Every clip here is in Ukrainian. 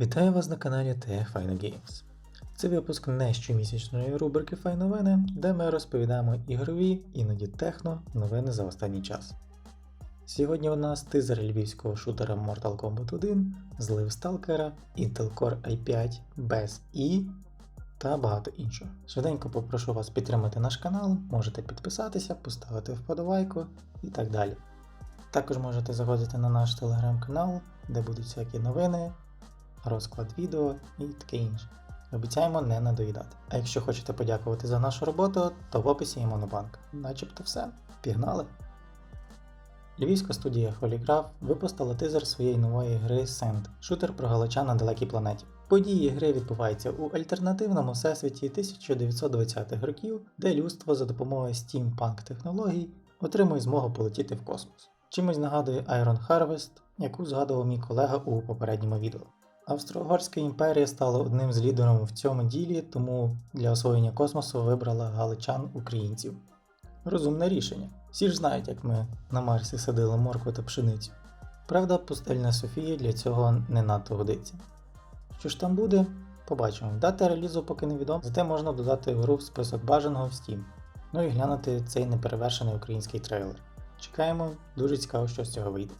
Вітаю вас на каналі Final Games. Це випуск не щомісячної рубрики Файновини, де ми розповідаємо ігрові, іноді техно, новини за останній час. Сьогодні у нас тизер львівського шутера Mortal Kombat 1, злив Stalker, Intel Core i5 без і та багато іншого. Швиденько попрошу вас підтримати наш канал, можете підписатися, поставити вподобайку і так далі. Також можете заходити на наш телеграм-канал, де будуть всякі новини, розклад відео і таке інше. Обіцяємо не надоїдати. А якщо хочете подякувати за нашу роботу, то в описі є монобанк. Начебто все. Пігнали! Львівська студія Holygraph випустила тизер своєї нової гри Send, шутер про галача на далекій планеті. Події гри відбуваються у альтернативному всесвіті 1920-х років, де людство за допомогою стімпанк технологій отримує змогу полетіти в космос. Чимось нагадує Iron Harvest, яку згадував мій колега у попередньому відео. Австро-Угорська імперія стала одним з лідерів в цьому ділі, тому для освоєння космосу вибрала галичан українців. Розумне рішення. Всі ж знають, як ми на Марсі садили моркву та пшеницю. Правда, пустельна Софія для цього не надто годиться. Що ж там буде, побачимо. Дата релізу поки не відома, зате можна додати гру в список бажаного в Steam. Ну і глянути цей неперевершений український трейлер. Чекаємо, дуже цікаво, що з цього вийде.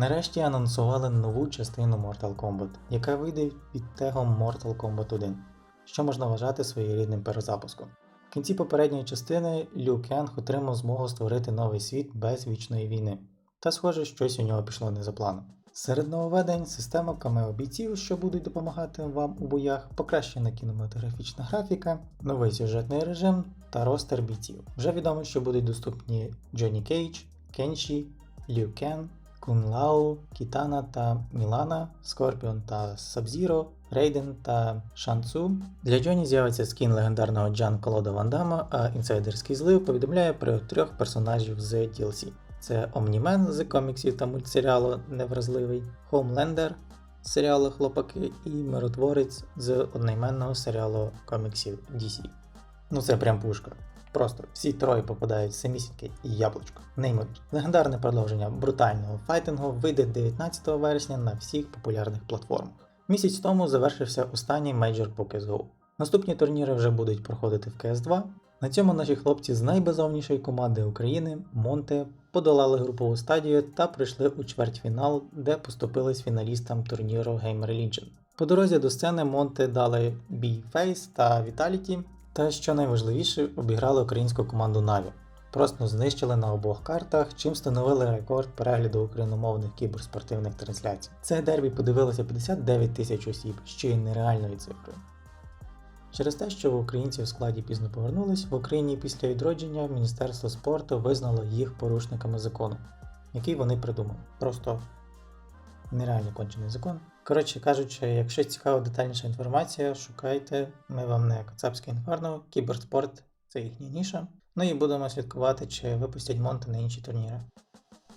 Нарешті анонсували нову частину Mortal Kombat, яка вийде під тегом Mortal Kombat 1, що можна вважати своєрідним перезапуском. В кінці попередньої частини Лю Кенг отримав змогу створити новий світ без вічної війни, та схоже, щось у нього пішло не за планом. Серед нововведень система камео бійців, що будуть допомагати вам у боях, покращена кінематографічна графіка, новий сюжетний режим та ростер бійців. Вже відомо, що будуть доступні Джонні Кейдж, Кенші, Лю Кен, Кун Лао, Кітана та Мілана, Скорпіон та Сабзіро, Рейден та Шанцу. Для Джоні з'явиться скін легендарного Джан Колода Вандама, а інсайдерський злив повідомляє про трьох персонажів з DLC. Це Омнімен з коміксів та мультсеріалу Невразливий, Хоумлендер з серіалу Хлопаки і Миротворець з одноіменного серіалу коміксів DC. Ну це прям пушка. Просто всі троє попадають в самісіньке і яблучко. Неймовірно. Легендарне продовження брутального файтингу вийде 19 вересня на всіх популярних платформах. Місяць тому завершився останній мейджор по CSGO. Наступні турніри вже будуть проходити в CS2. На цьому наші хлопці з найбезовнішої команди України Монте подолали групову стадію та прийшли у чвертьфінал, де поступились фіналістам турніру Gamer Legion. По дорозі до сцени Монте дали бій Фейс та Vitality, та що найважливіше, обіграли українську команду Na'Vi. Просто знищили на обох картах, чим встановили рекорд перегляду україномовних кіберспортивних трансляцій. Це дербі подивилося 59 тисяч осіб, що є нереальною цифрою. Через те, що українці в складі пізно повернулись, в Україні після відродження Міністерство спорту визнало їх порушниками закону, який вони придумали. Просто нереально кончений закон. Коротше кажучи, якщо цікава детальніша інформація, шукайте, ми вам не Кацапське інферно, кіберспорт це їхня ніша. Ну і будемо слідкувати, чи випустять Монте на інші турніри.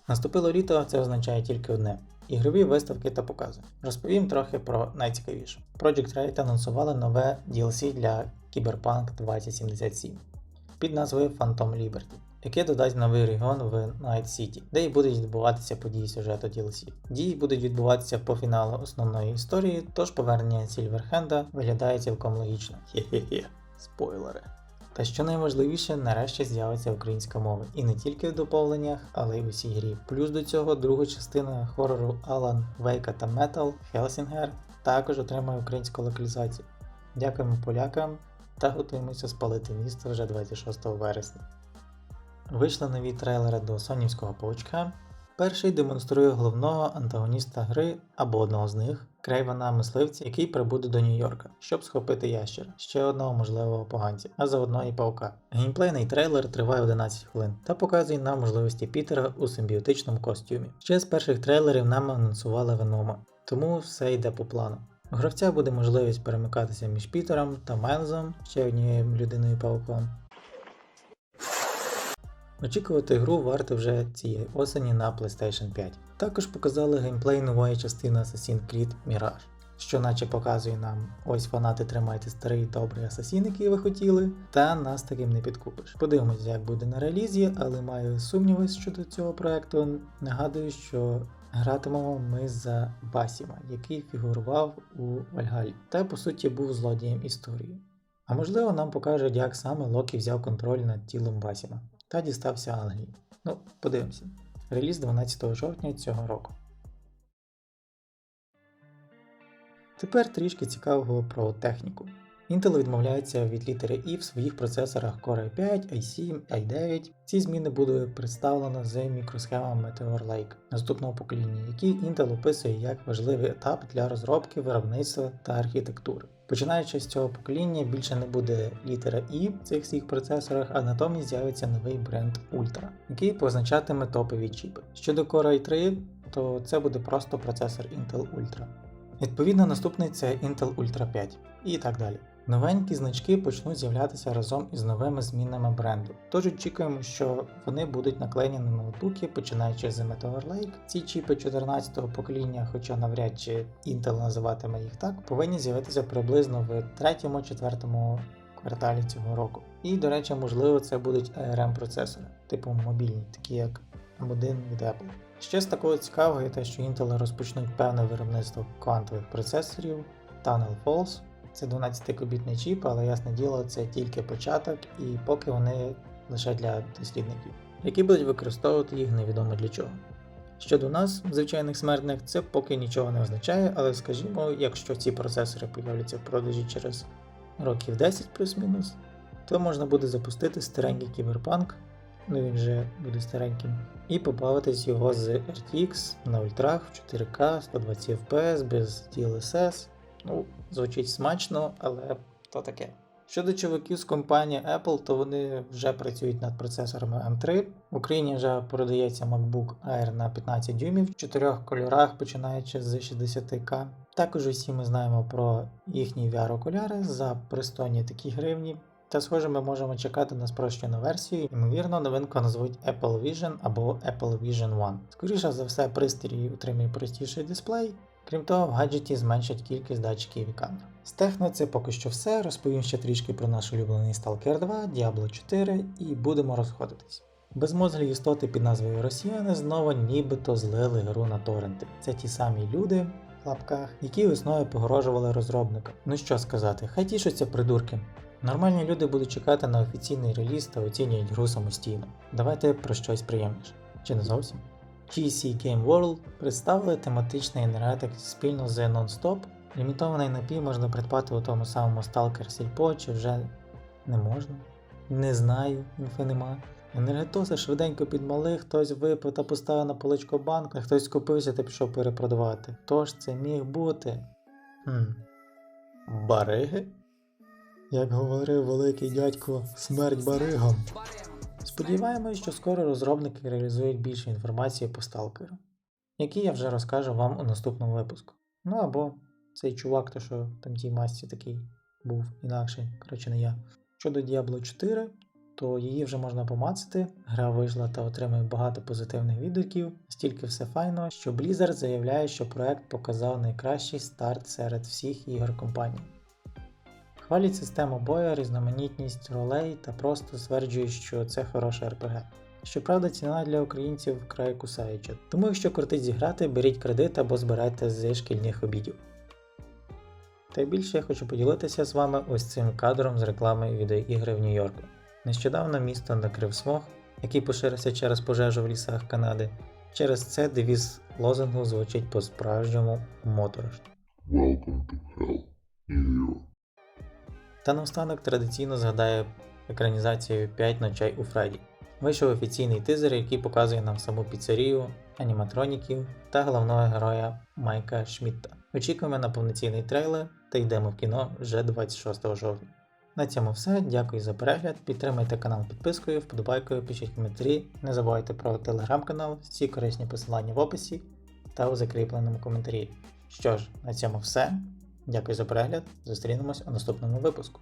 Наступило літо, це означає тільки одне: ігрові виставки та покази. Розповім трохи про найцікавіше. Project Red анонсували нове DLC для Cyberpunk 2077 під назвою Phantom Liberty, яке додасть новий регіон в Night City, де і будуть відбуватися події сюжету DLC. Дії будуть відбуватися по фіналу основної історії, тож повернення Сільверхенда виглядає цілком логічно. Хе-хе-хе, спойлери. Та що найважливіше, нарешті з'явиться українська мова. І не тільки в доповненнях, але й в усій грі. Плюс до цього друга частина хорору Alan Wake та Metal Hellsinger також отримає українську локалізацію. Дякуємо полякам та готуємося спалити місто вже 26 вересня. Вийшли нові трейлери до Сонівського паучка. Перший демонструє головного антагоніста гри або одного з них, Крейвана мисливця, який прибуде до Нью-Йорка, щоб схопити ящера, ще одного можливого поганця, а заодно і паука. Геймплейний трейлер триває 11 хвилин та показує нам можливості Пітера у симбіотичному костюмі. Ще з перших трейлерів нам анонсували Венома, тому все йде по плану. У гравця буде можливість перемикатися між Пітером та Мензом, ще однією людиною пауком. Очікувати гру варто вже цієї осені на PlayStation 5. Також показали геймплей нової частини Assassin's Creed Mirage, що наче показує нам, ось фанати тримайте старий добрий асасін, який ви хотіли, та нас таким не підкупиш. Подивимось, як буде на релізі, але маю сумніви щодо цього проекту. Нагадую, що Гратимемо ми за Басіма, який фігурував у Вальгалі, та по суті був злодієм історії. А можливо, нам покажуть, як саме Локі взяв контроль над тілом Басіма та дістався Англії. Ну, подивимося. Реліз 12 жовтня цього року. Тепер трішки цікавого про техніку. Intel відмовляється від літери I в своїх процесорах Core i5, i7, i9. Ці зміни буде представлено з мікросхемами Meteor Lake наступного покоління, які Intel описує як важливий етап для розробки, виробництва та архітектури. Починаючи з цього покоління, більше не буде літера І в цих всіх процесорах, а натомість з'явиться новий бренд Ultra, який позначатиме топові чіпи. Щодо Core i3, то це буде просто процесор Intel Ultra. Відповідно, наступний це Intel Ultra 5 і так далі. Новенькі значки почнуть з'являтися разом із новими змінами бренду. Тож очікуємо, що вони будуть наклеєні на ноутбуки, починаючи з Meteor Lake. Ці чіпи 14-го покоління, хоча навряд чи Intel називатиме їх так, повинні з'явитися приблизно в 3-4 кварталі цього року. І, до речі, можливо, це будуть ARM процесори, типу мобільні, такі як M1 від Apple. Ще з такого цікавого є те, що Intel розпочнуть певне виробництво квантових процесорів Tunnel Falls. Це 12-кубітний чіп, але ясне діло, це тільки початок, і поки вони лише для дослідників, які будуть використовувати їх невідомо для чого. Щодо нас, звичайних смертних, це поки нічого не означає, але скажімо, якщо ці процесори появляться в продажі через років 10 плюс-мінус, то можна буде запустити старенький кіберпанк, ну він вже буде стареньким, і побавитись його з RTX на ультрах в 4К 120 FPS без DLSS. Ну, звучить смачно, але то таке. Щодо чуваків з компанії Apple, то вони вже працюють над процесорами M3. В Україні вже продається MacBook Air на 15 дюймів в чотирьох кольорах, починаючи з 60К. Також усі ми знаємо про їхні VR-окуляри за пристойні такі гривні. Та схоже, ми можемо чекати на спрощену версію. Ймовірно, новинку назвуть Apple Vision або Apple Vision One. Скоріше за все, пристрій отримає простіший дисплей. Крім того, в гаджеті зменшать кількість датчиків і камер. З техно це поки що все. Розповім ще трішки про наш улюблений Stalker 2, Diablo 4 і будемо розходитись. Безмозглі істоти під назвою Росіяни знову нібито злили гру на торренти. Це ті самі люди в лапках, які весною погрожували розробникам. Ну що сказати, хай тішаться придурки. Нормальні люди будуть чекати на офіційний реліз та оцінюють гру самостійно. Давайте про щось приємніше. Чи не зовсім? GC Game World представили тематичний енергетик спільно з Non-Stop. Лімітований напій можна придбати у тому самому Stalker Сільпо, чи вже не можна. Не знаю, інфи нема. Енергетоси швиденько підмали, хтось випив та поставив на поличку банк, а хтось скупився та пішов перепродавати. Хто ж це міг бути? Хм. Бариги? Як говорив великий дядько, смерть баригам. Сподіваємось, що скоро розробники реалізують більше інформації по сталкеру, який я вже розкажу вам у наступному випуску. Ну або цей чувак, то що там тій масці такий був інакший, коротше не я. Щодо Diablo 4, то її вже можна помацати. Гра вийшла та отримує багато позитивних відгуків, стільки все файно, що Blizzard заявляє, що проект показав найкращий старт серед всіх ігор компанії. Хвалять систему бою, різноманітність ролей та просто стверджують, що це хороша РПГ. Щоправда, ціна для українців вкрай кусаюча, тому якщо крутить зіграти, беріть кредит або збирайте з шкільних обідів. Та й більше я хочу поділитися з вами ось цим кадром з реклами відеоігри в Нью-Йорку. Нещодавно місто накрив смог, який поширився через пожежу в лісах Канади. Через це девіз лозунгу звучить по-справжньому моторошно. Welcome to hell, New York. Та наостанок традиційно згадаю екранізацію 5 ночей у Фредді. Вийшов офіційний тизер, який показує нам саму піцерію, аніматроніків та головного героя Майка Шмітта. Очікуємо на повноцінний трейлер та йдемо в кіно вже 26 жовтня. На цьому все. Дякую за перегляд. Підтримайте канал підпискою, вподобайкою, пишіть коментарі. Не забувайте про телеграм-канал, всі корисні посилання в описі та у закріпленому коментарі. Що ж, на цьому все. Дякую за перегляд. Зустрінемось у наступному випуску.